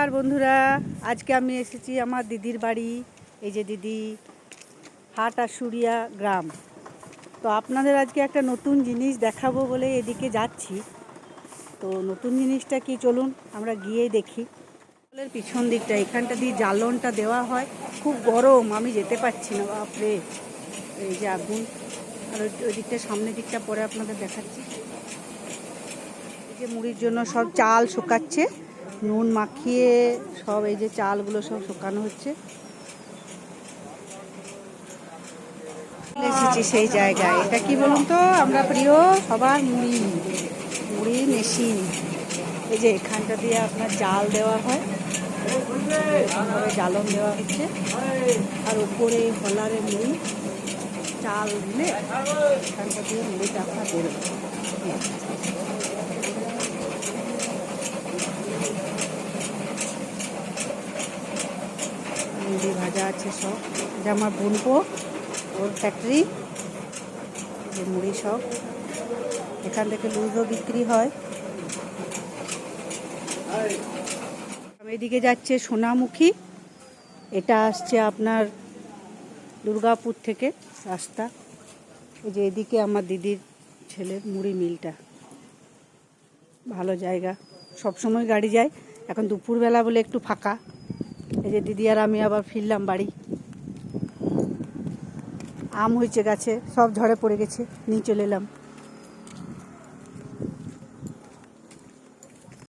আর বন্ধুরা, আজকে আমি এসেছি আমার দিদির বাড়ি, এই যে দিদি হাট আশুরিয়া গ্রাম। তো আপনাদের আজকে একটা নতুন জিনিস দেখাবো বলে এদিকে যাচ্ছি। তো নতুন জিনিসটা কি চলুন আমরা গিয়ে দেখি। জলের পিছন দিকটা, এখানটা দিয়ে জ্বালনটা দেওয়া হয়। খুব গরম, আমি যেতে পারছি না, বাপরে। এই যে আগুন। আর ওই দিকটা, সামনের দিকটা পরে আপনাদের দেখাচ্ছি। এই যে মুড়ির জন্য সব চাল শুকাচ্ছে। নুন মাখিয়ে সব এই যে চালগুলো সব শুকানো হচ্ছে। এসেছি সেই জায়গায়। এটা কি বলুন তো? আমরা প্রিয় সবার মুড়ি। মুড়ি মেশিন। এই যে এখানটা দিয়ে আপনার জাল দেওয়া হয়। এরকমভাবে দেওয়া হচ্ছে। আর উপরে হলারে মুড়ি। চাল দিলে এখানটা দিয়ে মুড়িটা আপনার বেরোবে মুড়ি ভাজা আছে সব। এটা আমার বোনপো ওর ফ্যাক্টরি যে মুড়ি সব। এখান থেকে লুজও বিক্রি হয়। এদিকে যাচ্ছে সোনামুখী। এটা আসছে আপনার দুর্গাপুর থেকে রাস্তা। এই যে এদিকে আমার দিদির ছেলের মুড়ি মিলটা। ভালো জায়গা। সব সময় গাড়ি যায়। এখন দুপুরবেলা বলে একটু ফাঁকা। এই যে দিদি আর আমি আবার ফিরলাম বাড়ি। আম হয়েছে গাছে, সব ঝড়ে পড়ে গেছে, নিয়ে চলে এলাম।